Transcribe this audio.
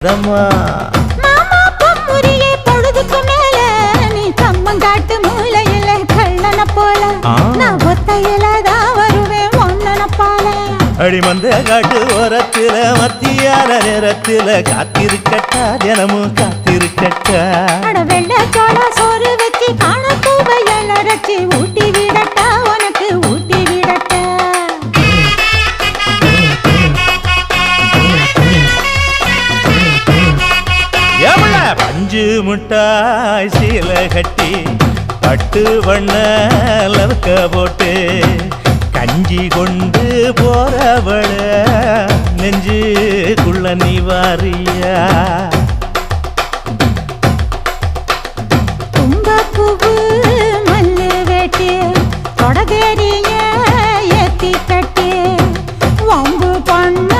ரம்மா. மாமா பொம்முரியே பொழுதுக்கு மேல நீ கம்மங்காட்டு மூலையில கள்ளன போல. நான் ஒத்தையில தான் வருவேன் ஒன்னன போல. அடிமந்த காட்டு ஓரத்துல மத்தியான நேரத்துல காத்திருக்கட்டா தினமும் காத்திருக்கட்டா. அட வெள்ளை சோள சோறு வச்சு காண பூவையல் அரைச்சி ஊட்டி அஞ்சு முட்டாய் சீல கட்டி பட்டு வண்ணலக்க போட்டு கஞ்சி கொண்டு போறவள நெஞ்சுக்குள்ள நிவாரியா தொடகேரிய எத்தி கட்டி வம்பு பண்ண